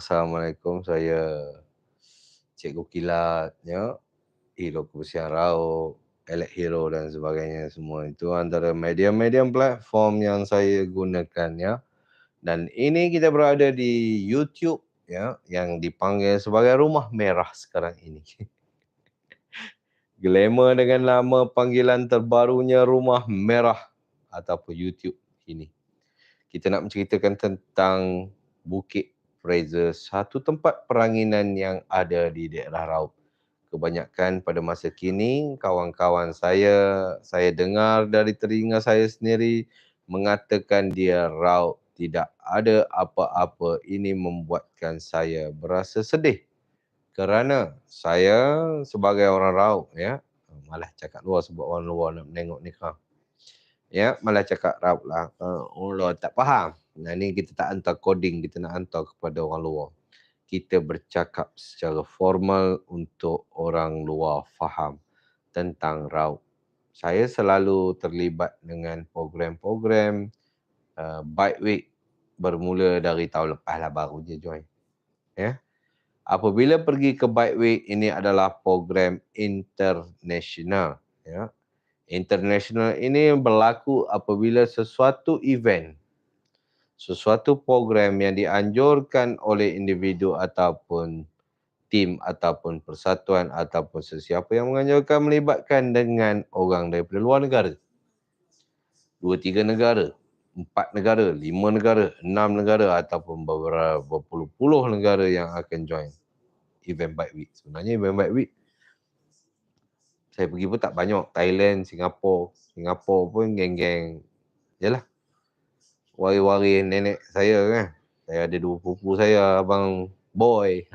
Assalamualaikum, saya Cikgu Kilatnya, Hero Kebersihan Rauk, Elect Hero dan sebagainya semua. Itu antara media-media platform yang saya gunakan ya. Dan ini kita berada di YouTube ya yang dipanggil sebagai Rumah Merah sekarang ini. Glamour dengan nama panggilan terbarunya Rumah Merah ataupun YouTube ini. Kita nak menceritakan tentang Bukit Fraser, satu tempat peranginan yang ada di daerah Raub. Kebanyakan pada masa kini, kawan-kawan saya, saya dengar dari telinga saya sendiri mengatakan dia Raub tidak ada apa-apa. Ini membuatkan saya berasa sedih kerana saya sebagai orang Raub ya malah cakap luar sebab orang luar nak menengok ni kau. Ya, malah cakap Raub lah. Uh, orang luar tak faham. Nah ni kita tak hantar coding, kita nak hantar kepada orang luar. Kita bercakap secara formal untuk orang luar faham tentang Raub. Saya selalu terlibat dengan program-program uh, Bike Week bermula dari tahun lepas lah baru je join. Ya apabila pergi ke Bike Week ini adalah program international ya international ini berlaku apabila sesuatu event sesuatu program yang dianjurkan oleh individu ataupun tim ataupun persatuan ataupun sesiapa yang menganjurkan melibatkan dengan orang daripada luar negara dua tiga negara empat negara, lima negara, enam negara ataupun beberapa berpuluh-puluh negara yang akan join event bike week. Sebenarnya event bike week saya pergi pun tak banyak. Thailand, Singapura. Singapura pun geng-geng. Yalah. Wari-wari nenek saya kan. Saya ada dua pupu saya, abang boy.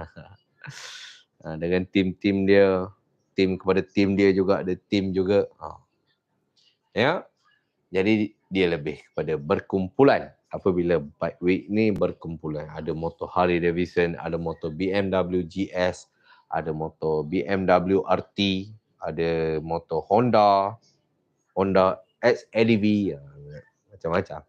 Ha, dengan tim-tim dia. Tim kepada tim dia juga. Ada tim juga. Ha. Ya. Jadi dia lebih kepada berkumpulan apabila bike week ni berkumpulan ada motor Harley Davidson ada motor BMW GS ada motor BMW RT ada motor Honda Honda XADV ya, macam-macam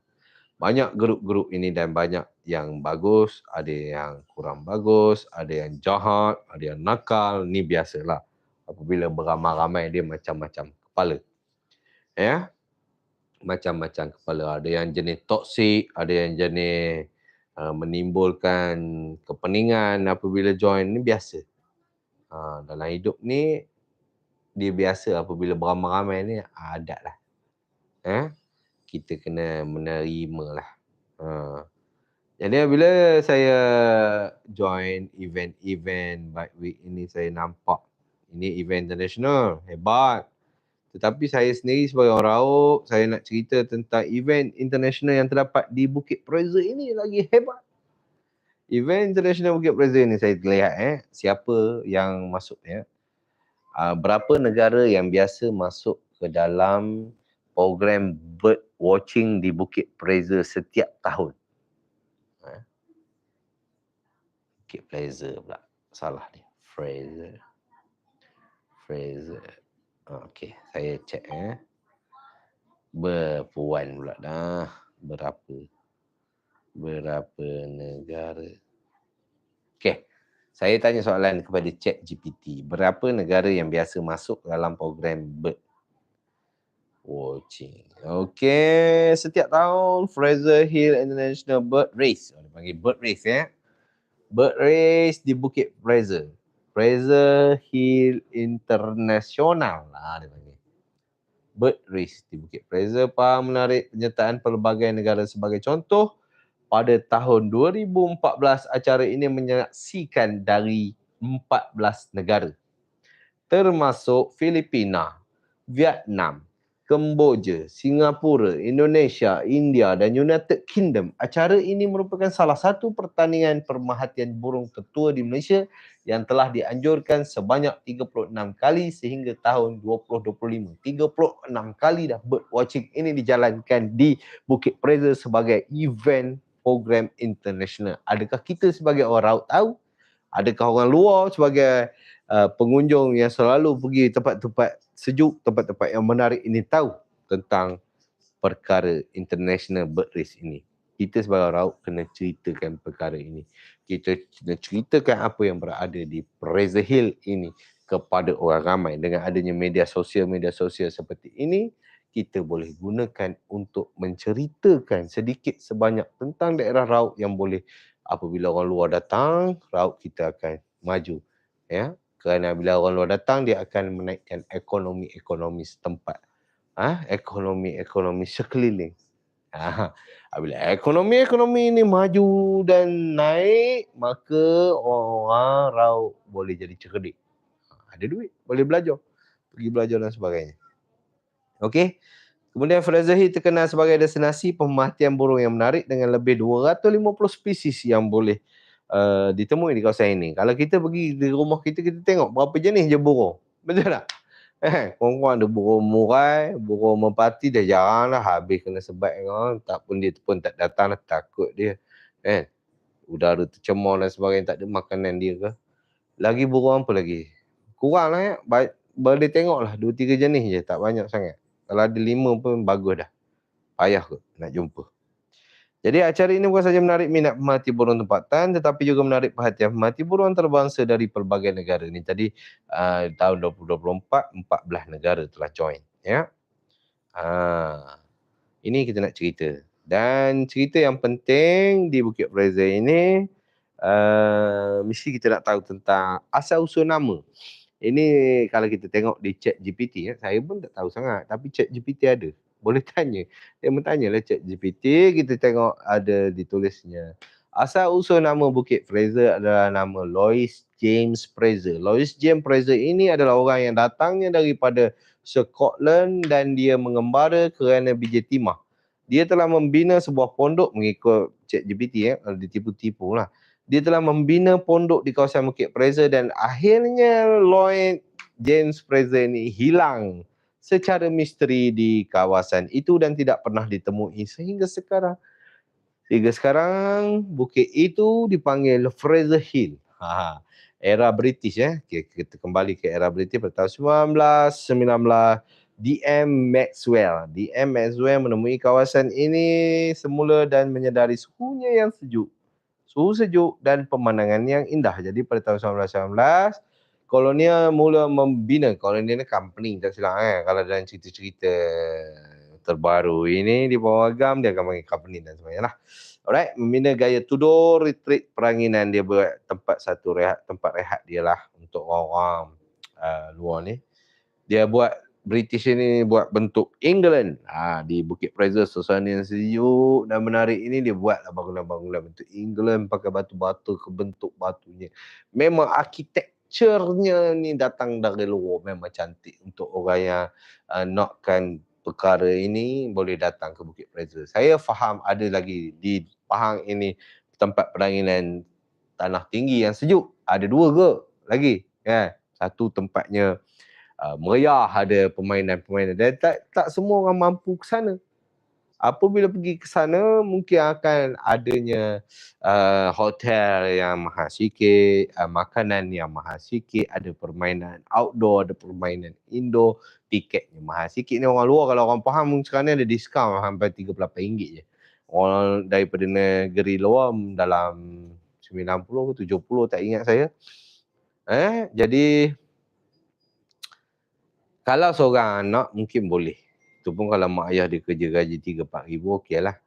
banyak grup-grup ini dan banyak yang bagus ada yang kurang bagus ada yang jahat ada yang nakal ni biasalah apabila beramai-ramai dia macam-macam kepala ya macam-macam kepala. Ada yang jenis toksik, ada yang jenis uh, menimbulkan kepeningan apabila join. Ini biasa. Uh, dalam hidup ni, dia biasa apabila beramai-ramai ni ada lah. Eh? Kita kena menerima lah. Uh. Jadi bila saya join event-event bike week ini saya nampak ini event international hebat tetapi saya sendiri sebagai orang Rauk, saya nak cerita tentang event international yang terdapat di Bukit Fraser ini lagi hebat. Event international Bukit Fraser ini saya lihat eh siapa yang masuk ya. Uh, berapa negara yang biasa masuk ke dalam program bird watching di Bukit Fraser setiap tahun. Eh? Bukit Fraser pula. Salah ni. Fraser. Fraser. Okey, saya cek eh. Berpuan pula dah. Berapa? Berapa negara? Okey. Saya tanya soalan kepada Chat GPT. Berapa negara yang biasa masuk dalam program BIRD watching? Okey, setiap tahun Fraser Hill International Bird Race. Oh, panggil Bird Race ya. Eh? Bird Race di Bukit Fraser. Fraser Hill International lah dia panggil. Bird Race di Bukit Fraser Faham menarik penyertaan pelbagai negara sebagai contoh. Pada tahun 2014 acara ini menyaksikan dari 14 negara. Termasuk Filipina, Vietnam, Kemboja, Singapura, Indonesia, India dan United Kingdom. Acara ini merupakan salah satu pertandingan permahatian burung tertua di Malaysia yang telah dianjurkan sebanyak 36 kali sehingga tahun 2025. 36 kali dah bird watching ini dijalankan di Bukit Fraser sebagai event program international. Adakah kita sebagai orang raut tahu? Adakah orang luar sebagai uh, pengunjung yang selalu pergi tempat-tempat sejuk, tempat-tempat yang menarik ini tahu tentang perkara international bird race ini. kita sebagai raut kena ceritakan perkara ini. Kita kena ceritakan apa yang berada di Fraser Hill ini kepada orang ramai. Dengan adanya media sosial-media sosial seperti ini, kita boleh gunakan untuk menceritakan sedikit sebanyak tentang daerah raut yang boleh apabila orang luar datang, raut kita akan maju. Ya, kerana bila orang luar datang, dia akan menaikkan ekonomi-ekonomi setempat. Ha? ekonomi-ekonomi sekeliling. Ha, bila ekonomi-ekonomi ini maju dan naik, maka orang raut boleh jadi cerdik. Ha, ada duit, boleh belajar. Pergi belajar dan sebagainya. Okey. Kemudian Fraser Hill terkenal sebagai destinasi pemerhatian burung yang menarik dengan lebih 250 spesies yang boleh uh, ditemui di kawasan ini. Kalau kita pergi di rumah kita, kita tengok berapa jenis je burung. Betul tak? Eh, kurang-kurang ada burung murai, burung merpati dah jarang lah habis kena sebat kan. Tak pun dia pun tak datang lah, takut dia. Eh, udara tercemar dan sebagainya, tak ada makanan dia ke. Lagi burung apa lagi? Kurang lah ya. Boleh tengok lah, dua tiga jenis je, tak banyak sangat. Kalau ada lima pun bagus dah. Payah ke nak jumpa. Jadi acara ini bukan saja menarik minat pemerhati burung tempatan tetapi juga menarik perhatian pemerhati burung antarabangsa dari pelbagai negara. Ini tadi uh, tahun 2024 14 negara telah join ya. Uh, ini kita nak cerita. Dan cerita yang penting di Bukit Fraser ini uh, mesti kita nak tahu tentang asal usul nama. Ini kalau kita tengok di chat GPT ya, saya pun tak tahu sangat tapi chat GPT ada boleh tanya. Dia bertanya lah chat GPT, kita tengok ada ditulisnya. Asal usul nama Bukit Fraser adalah nama Lois James Fraser. Lois James Fraser ini adalah orang yang datangnya daripada Scotland dan dia mengembara kerana biji timah. Dia telah membina sebuah pondok mengikut chat GPT ya, kalau ditipu-tipu lah. Dia telah membina pondok di kawasan Bukit Fraser dan akhirnya Lloyd James Fraser ini hilang secara misteri di kawasan itu dan tidak pernah ditemui sehingga sekarang. Sehingga sekarang bukit itu dipanggil Fraser Hill. Ha, era British. Okay, kita kembali ke era British pada tahun 1919. DM Maxwell. DM Maxwell menemui kawasan ini semula dan menyedari suhunya yang sejuk. Suhu sejuk dan pemandangan yang indah. Jadi pada tahun 1919, Kolonial mula membina Kolonial ni company tak silap eh kalau dalam cerita-cerita terbaru ini di bawah agam dia akan panggil company dan sebagainya lah. Alright, membina gaya Tudor retreat peranginan dia buat tempat satu rehat tempat rehat dia lah untuk orang-orang uh, luar ni. Dia buat British ini buat bentuk England ha, di Bukit Fraser suasana yang sejuk dan menarik ini dia buat lah bangunan-bangunan bentuk England pakai batu-batu ke bentuk batunya. Memang arkitek picture-nya ni datang dari luar memang cantik untuk orang yang uh, nakkan perkara ini boleh datang ke Bukit Fraser. Saya faham ada lagi di Pahang ini tempat peranginan tanah tinggi yang sejuk. Ada dua ke lagi. Ya. Satu tempatnya uh, meriah ada permainan-permainan dan tak, tak semua orang mampu ke sana apabila pergi ke sana mungkin akan adanya uh, hotel yang mahal sikit, uh, makanan yang mahal sikit, ada permainan outdoor, ada permainan indoor, tiketnya mahal sikit. Ni orang luar kalau orang faham sekarang ni ada diskaun sampai RM38 je. Orang daripada negeri luar dalam 90 ke 70 tak ingat saya. Eh, jadi kalau seorang anak mungkin boleh tu pun kalau mak ayah dia kerja gaji 3-4 ribu okey lah.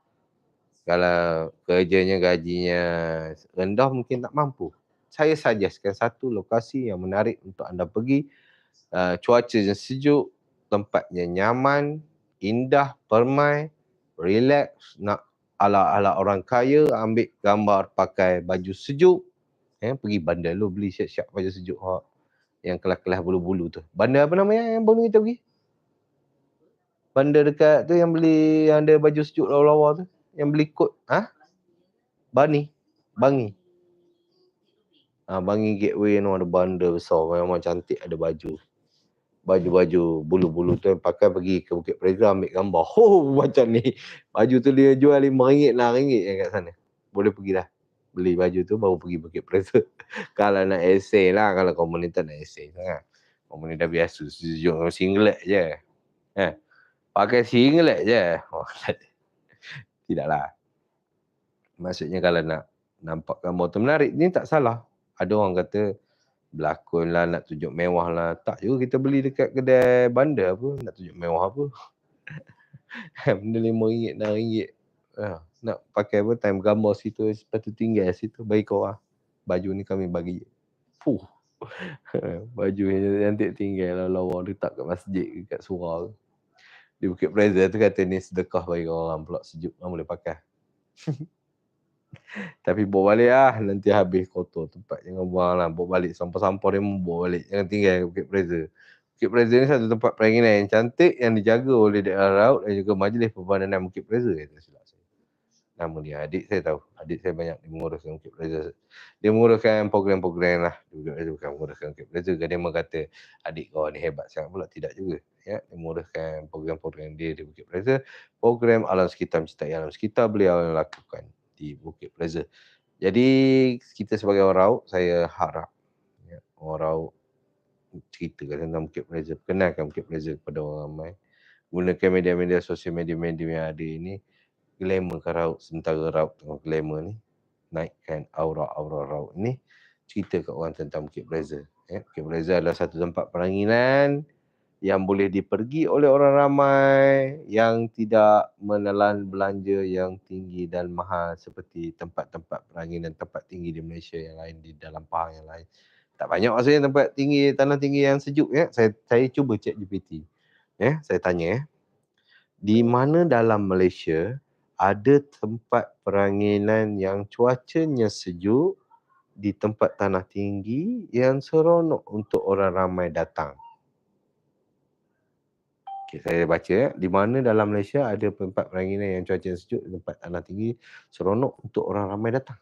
Kalau kerjanya gajinya rendah mungkin tak mampu. Saya suggestkan satu lokasi yang menarik untuk anda pergi. Uh, cuaca yang sejuk, tempatnya nyaman, indah, permai, relax, nak ala-ala orang kaya, ambil gambar pakai baju sejuk. Eh, pergi bandar lu beli siap-siap baju sejuk. Ha. Yang kelas-kelas bulu-bulu tu. Bandar apa namanya yang baru kita pergi? Bandar dekat tu yang beli yang ada baju sejuk lawa-lawa tu yang beli kot ha bani bangi ha bangi gateway tu ada bandar besar memang cantik ada baju baju-baju bulu-bulu tu yang pakai pergi ke Bukit Prega ambil gambar. Oh macam ni. Baju tu dia jual RM5 lah ringgit yang kat sana. Boleh pergi dah. Beli baju tu baru pergi Bukit Prega. kalau nak essay lah. Kalau komunitas nak essay sangat. Komunitas biasa. Sejuk singlet je. Eh pakai singlet je. Oh, Tidaklah. Maksudnya kalau nak nampak gambar tu menarik, ni tak salah. Ada orang kata berlakon lah, nak tunjuk mewah lah. Tak juga kita beli dekat kedai bandar apa, nak tunjuk mewah apa. Benda RM5, RM6. Ha, nak pakai apa, time gambar situ, sepatu tinggal situ, bagi kau lah. Baju ni kami bagi. Fuh. Baju yang cantik tinggal lah lawa letak kat masjid kat surau. Di Bukit Fraser tu kata ni sedekah bagi orang pula sejuk, orang boleh pakai. Tapi bawa balik lah. Nanti habis kotor tempat. Jangan buang lah. Bawa balik. Sampah-sampah dia bawa balik. Jangan tinggal di Bukit Fraser. Bukit Fraser ni satu tempat peranginan yang cantik yang dijaga oleh daerah laut dan juga majlis perbadanan Bukit Fraser. Itu silap. Nama dia. Adik saya tahu. Adik saya banyak dia menguruskan Bukit Fraser. Dia menguruskan program-program lah. Bukit Fraser bukan menguruskan Bukit Fraser. Dia mengata adik kau ni hebat sangat pula. Tidak juga. Ya, dia menguruskan program-program dia di Bukit Fraser. Program alam sekitar mencintai alam sekitar beliau yang lakukan di Bukit Plaza. Jadi kita sebagai orang Rauk, saya harap ya, orang Rauk ceritakan tentang Bukit Plaza, kenalkan Bukit Plaza kepada orang ramai. Gunakan media-media sosial media-media yang ada ini, glamourkan Rauk sementara Rauk tengah glamour ni. Naikkan aura-aura Rauk ni, cerita kat orang tentang Bukit Plaza. Ya, Bukit Plaza adalah satu tempat peranginan yang boleh dipergi oleh orang ramai yang tidak menelan belanja yang tinggi dan mahal seperti tempat-tempat peranginan tempat tinggi di Malaysia yang lain di dalam Pahang yang lain. Tak banyak maksudnya tempat tinggi tanah tinggi yang sejuk ya. Saya saya cuba cek GPT. Ya, saya tanya ya. Di mana dalam Malaysia ada tempat peranginan yang cuacanya sejuk di tempat tanah tinggi yang seronok untuk orang ramai datang. Okay, saya baca ya. Di mana dalam Malaysia ada tempat peranginan yang cuaca sejuk, tempat tanah tinggi, seronok untuk orang ramai datang.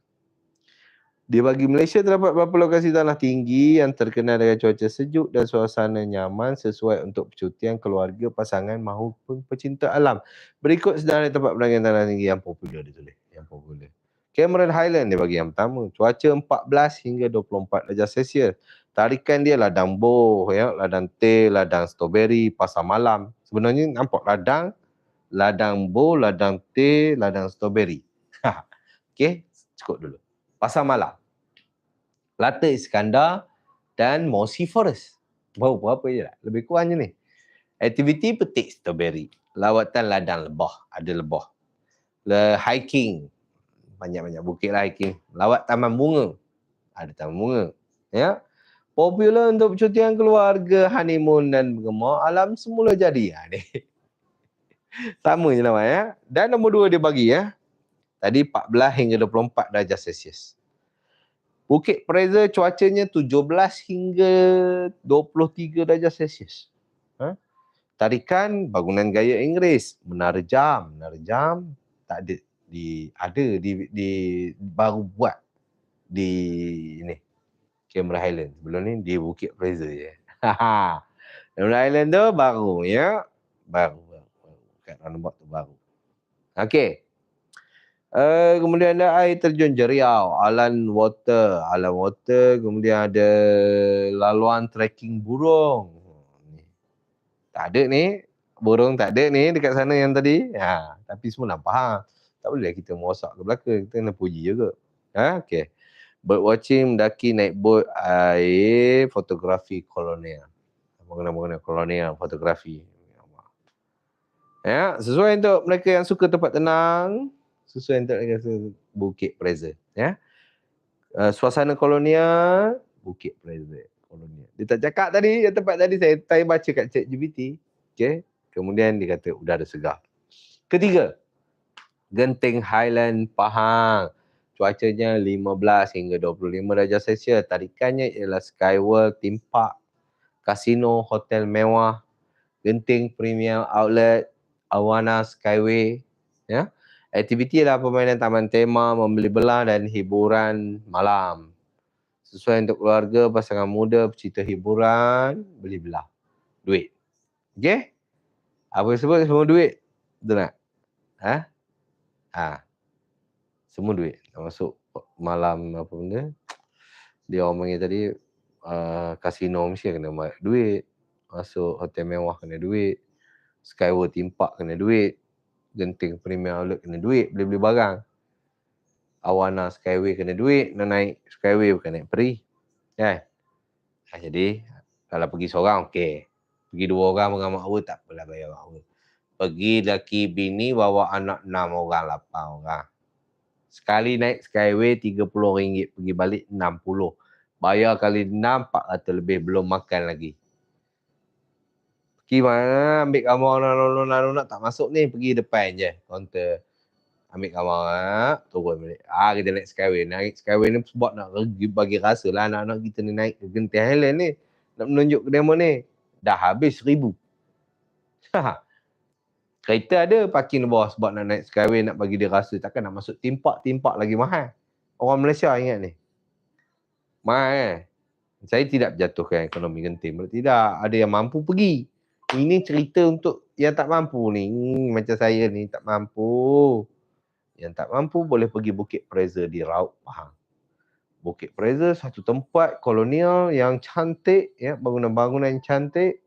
Dia bagi Malaysia terdapat beberapa lokasi tanah tinggi yang terkenal dengan cuaca sejuk dan suasana nyaman sesuai untuk percutian keluarga, pasangan maupun pecinta alam. Berikut sedaran tempat peranginan tanah tinggi yang popular ditulis. Yang popular. Cameron Highland dia bagi yang pertama. Cuaca 14 hingga 24 darjah Celsius. Tarikan dia ladang boh, ya, ladang teh, ladang strawberry, pasar malam sebenarnya nampak ladang, ladang bo, ladang teh, ladang strawberry. Okey, cukup dulu. Pasar malam. Latte Iskandar dan Mossy Forest. Bau berapa je lah. Lebih kurang je ni. Aktiviti petik strawberry. Lawatan ladang lebah. Ada lebah. Le hiking. Banyak-banyak bukit lah hiking. Lawat taman bunga. Ada taman bunga. Ya popular untuk percutian keluarga, honeymoon dan bergema, alam semula jadi. Ha, ni. Sama je nama ya. Dan nombor dua dia bagi ya. Tadi 14 hingga 24 darjah Celsius. Bukit Fraser cuacanya 17 hingga 23 darjah Celsius. Ha? Tarikan bangunan gaya Inggeris, menara jam, menara jam tak ada di ada di di baru buat di ini Cameron Highland. Sebelum ni di Bukit Fraser je. Cameron Highland tu baru ya. Baru. baru. Kat roundabout tu baru. Okey. Uh, kemudian ada air terjun Jeriau, Alan Water, Alan Water, kemudian ada laluan trekking burung. Tak ada ni, burung tak ada ni dekat sana yang tadi. Ha, tapi semua nak faham. Tak boleh kita merosak ke belakang, kita kena puji juga. Ha, okey bird watching mendaki naik bot air fotografi kolonial mengenai-mengenai kolonial fotografi ya sesuai untuk mereka yang suka tempat tenang untuk mereka suka bukit Fraser ya uh, suasana kolonial bukit Fraser kolonial dia tak cakap tadi yang tempat tadi saya saya baca kat chat GPT okey kemudian dia kata sudah ada segar ketiga Genting Highland Pahang cuacanya 15 hingga 25 darjah Celsius. Tarikannya ialah Skyworld, Theme Park, Kasino, Hotel Mewah, Genting Premium Outlet, Awana Skyway. Ya. Aktiviti adalah permainan taman tema, membeli belah dan hiburan malam. Sesuai untuk keluarga, pasangan muda, pecinta hiburan, beli belah. Duit. Okay? Apa yang sebut semua duit? Betul tak? Ha? Ha. Semua duit masuk malam apa benda dia orang panggil tadi uh, kasino mesti kena duit masuk hotel mewah kena duit Skyward Theme Park kena duit Genting Premier Outlet kena duit beli-beli barang Awana Skyway kena duit, nak naik Skyway bukan naik peri. Kan? Ha, jadi kalau pergi seorang okey. Pergi dua orang dengan mak awak tak apalah bayar mak awak. Pergi laki bini bawa anak enam orang, lapan orang. Sekali naik Skyway RM30 pergi balik RM60. Bayar kali enam, RM400 lebih belum makan lagi. Pergi mana ambil gambar anak-anak tak masuk ni pergi depan je kaunter ambil gambar ha? turun balik. Ah kita naik skyway. Naik skyway ni sebab nak bagi rasa lah anak-anak kita ni naik ke Genting Highland ni. Nak menunjuk ke demo ni. Dah habis seribu. Kereta ada parking di bawah sebab nak naik skyway nak bagi dia rasa. Takkan nak masuk timpak-timpak lagi mahal. Orang Malaysia ingat ni. Mahal eh. Saya tidak jatuhkan ekonomi genting. Tidak. Ada yang mampu pergi. Ini cerita untuk yang tak mampu ni. Macam saya ni tak mampu. Yang tak mampu boleh pergi Bukit Fraser di Raub Pahang. Bukit Fraser satu tempat kolonial yang cantik ya, bangunan-bangunan yang cantik.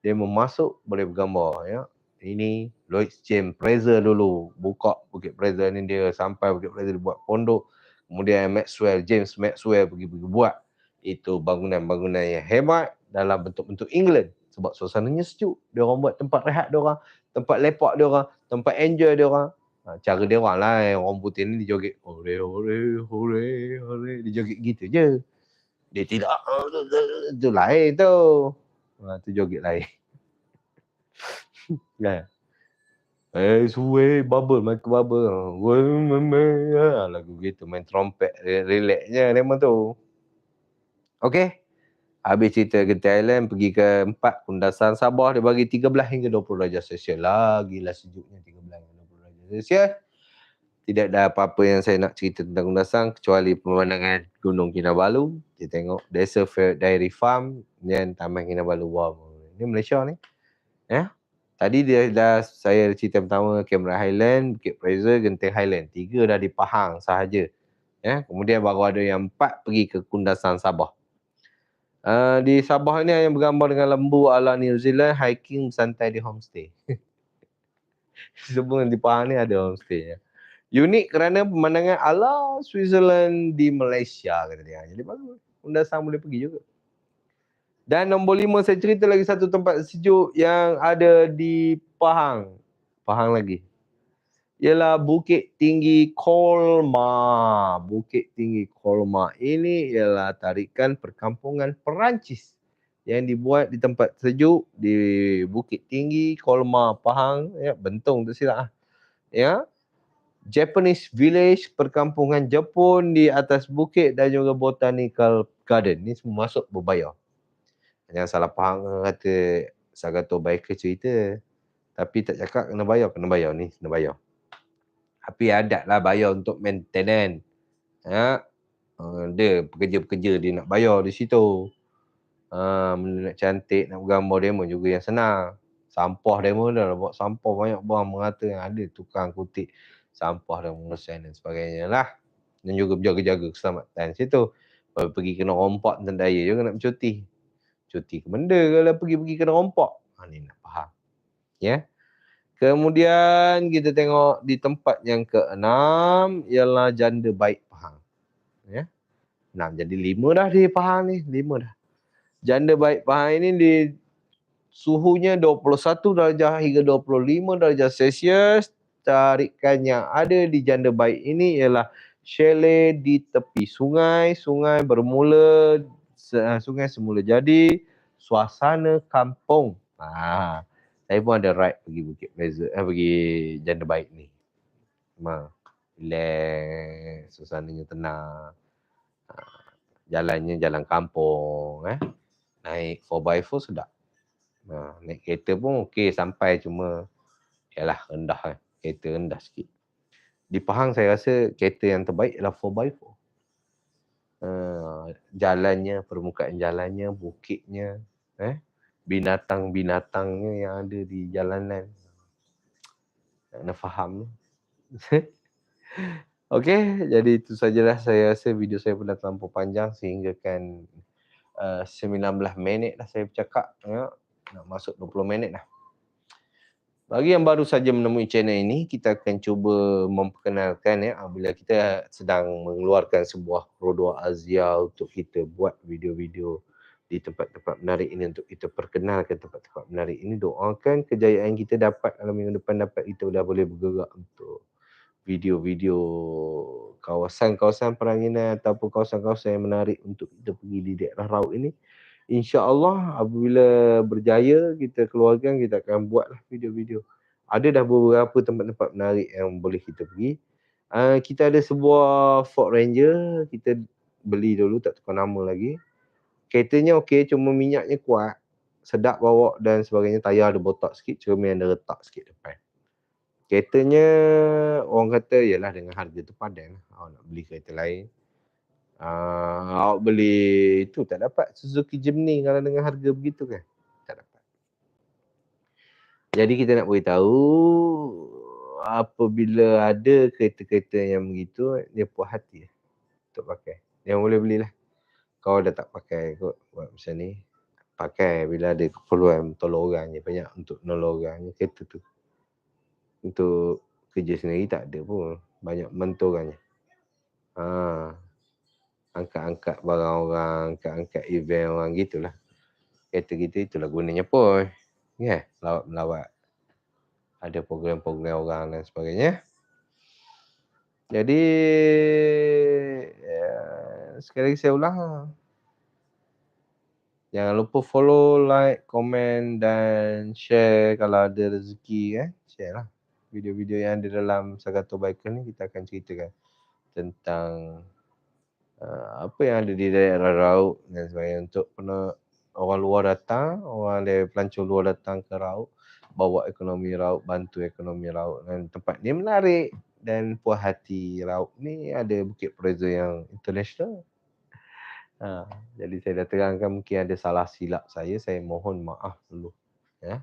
Dia memasuk boleh bergambar ya. Ini Lloyd James Fraser dulu buka Bukit Fraser ni dia sampai Bukit Fraser dia buat pondok. Kemudian Maxwell James Maxwell pergi-pergi buat itu bangunan-bangunan yang hebat dalam bentuk-bentuk England sebab suasananya sejuk. Dia orang buat tempat rehat dia orang, tempat lepak dia orang, tempat enjoy dia orang. Ha, cara dia orang lah yang orang putih ni dia joget hore hore hore hore dia joget gitu je. Dia tidak tu lain tu. Ha, tu joget lain. kan? Eh suwe bubble ke bubble. Ha, lagu gitu main trompet relax je memang tu. Okay. Habis cerita ke Thailand pergi ke empat kundasan Sabah dia bagi 13 hingga 20 darjah Celsius. Lagilah sejuknya 13 hingga Malaysia. Tidak ada apa-apa yang saya nak cerita tentang Gunung kecuali pemandangan Gunung Kinabalu. Kita tengok Desert Dairy Farm dan Taman Kinabalu. Wow. Ini Malaysia ni. Ya. Tadi dia dah saya cerita pertama Camera Highland, Bukit Fraser, Genting Highland. Tiga dah di Pahang sahaja. Ya, kemudian baru ada yang empat pergi ke Kundasan Sabah. Uh, di Sabah ni yang bergambar dengan lembu ala New Zealand, hiking santai di homestay. Semua di Pahang ni ada homestay ya. Unik kerana pemandangan ala Switzerland di Malaysia kata dia. Jadi bagus. Unda sang boleh pergi juga. Dan nombor lima saya cerita lagi satu tempat sejuk yang ada di Pahang. Pahang lagi. Ialah Bukit Tinggi Kolma. Bukit Tinggi Kolma ini ialah tarikan perkampungan Perancis yang dibuat di tempat sejuk di Bukit Tinggi, Kolma, Pahang, ya, Bentong tu silap ah. Ya. Japanese Village, perkampungan Jepun di atas bukit dan juga Botanical Garden. Ni semua masuk berbayar. Jangan salah faham kata Sagato Biker cerita. Tapi tak cakap kena bayar, kena bayar ni, kena bayar. Tapi ada lah bayar untuk maintenance. Uh, dia pekerja-pekerja dia nak bayar di situ. Ha, benda nak cantik, nak bergambar demo juga yang senang. Sampah demo dah buat sampah banyak buang mengata yang ada tukang kutik sampah dan mengesan dan sebagainya lah. Dan juga berjaga-jaga keselamatan situ. Kalau pergi kena rompak dan daya juga nak bercuti. Cuti ke benda kalau pergi-pergi kena rompak. Ha, ni nak faham. Ya. Yeah. Kemudian kita tengok di tempat yang keenam ialah janda baik Pahang. Ya. Enam jadi lima dah di Pahang ni. Lima dah janda baik Pahang ini di suhunya 21 darjah hingga 25 darjah Celsius. Tarikan yang ada di janda baik ini ialah chalet di tepi sungai. Sungai bermula, sungai semula jadi suasana kampung. Ha, saya pun ada ride pergi Bukit Meza, eh, pergi janda baik ni. Ma, relax, suasananya tenang. Ha, jalannya jalan kampung. Eh naik 4x4 sedap. Ha, naik kereta pun okey sampai cuma yalah rendah kan. Kereta rendah sikit. Di Pahang saya rasa kereta yang terbaik ialah 4x4. Ha, jalannya, permukaan jalannya, bukitnya, eh, binatang-binatangnya yang ada di jalanan. Nak faham. Okey, jadi itu sajalah saya rasa video saya pun dah terlampau panjang sehingga kan 19 eh, minit dah saya bercakap ya. nak masuk 20 minit dah Bagi yang baru saja menemui channel ini, kita akan cuba memperkenalkan ya bila kita sedang mengeluarkan sebuah produk Azia untuk kita buat video-video di tempat-tempat menarik ini untuk kita perkenalkan tempat-tempat menarik ini. Doakan kejayaan kita dapat dalam minggu depan dapat kita dah boleh bergerak untuk video-video kawasan-kawasan peranginan ataupun kawasan-kawasan yang menarik untuk kita pergi di daerah raut ini insya-Allah apabila berjaya kita keluarkan kita akan buatlah video-video. Ada dah beberapa tempat-tempat menarik yang boleh kita pergi. Uh, kita ada sebuah Ford Ranger, kita beli dulu tak tukar nama lagi. Keretanya okey cuma minyaknya kuat. Sedap bawa dan sebagainya. Tayar ada botak sikit, cermin ada retak sikit depan. Keretanya orang kata ialah dengan harga tu padan lah. Awak nak beli kereta lain Uh, awak beli itu tak dapat Suzuki Jimny kalau dengan harga begitu kan? Tak dapat. Jadi kita nak beritahu apabila ada kereta-kereta yang begitu dia puas hati untuk pakai. Yang boleh belilah. Kau dah tak pakai kot buat macam ni. Pakai bila ada keperluan tolong orang je banyak untuk nolong orang kereta tu. Untuk kerja sendiri tak ada pun. Banyak mentor orang je. Ha, angkat-angkat barang orang, angkat-angkat event orang gitulah. Kereta kita itulah gunanya pun. Ya, yeah, lawat melawat. Ada program-program orang dan sebagainya. Jadi ya, sekali lagi saya ulang. Jangan lupa follow, like, komen dan share kalau ada rezeki eh. Share lah. Video-video yang ada dalam Sagato Biker ni kita akan ceritakan tentang uh, apa yang ada di daerah Rauk dan sebagainya untuk pernah orang luar datang, orang dari pelancong luar datang ke Rauk, bawa ekonomi Rauk, bantu ekonomi Rauk dan tempat ni menarik dan puas hati Rauk ni ada Bukit Preza yang international. Ha, jadi saya dah terangkan mungkin ada salah silap saya, saya mohon maaf dulu. Ya.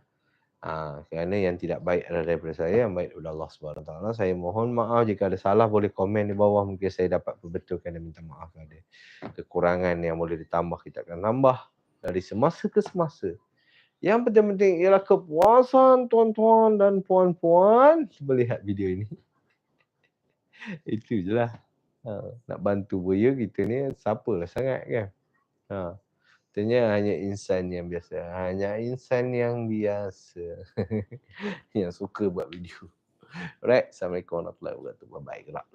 Ha, kerana yang tidak baik adalah daripada saya, yang baik daripada Allah Taala. Saya mohon maaf jika ada salah boleh komen di bawah mungkin saya dapat perbetulkan dan minta maaf ada kekurangan yang boleh ditambah kita akan tambah dari semasa ke semasa. Yang penting-penting ialah kepuasan tuan-tuan dan puan-puan melihat video ini. Itu je lah. Ha, nak bantu buaya kita ni siapalah sangat kan. Ha. Katanya hanya insan yang biasa. Hanya insan yang biasa. yang suka buat video. Alright. Assalamualaikum warahmatullahi wabarakatuh. Bye-bye. Gerak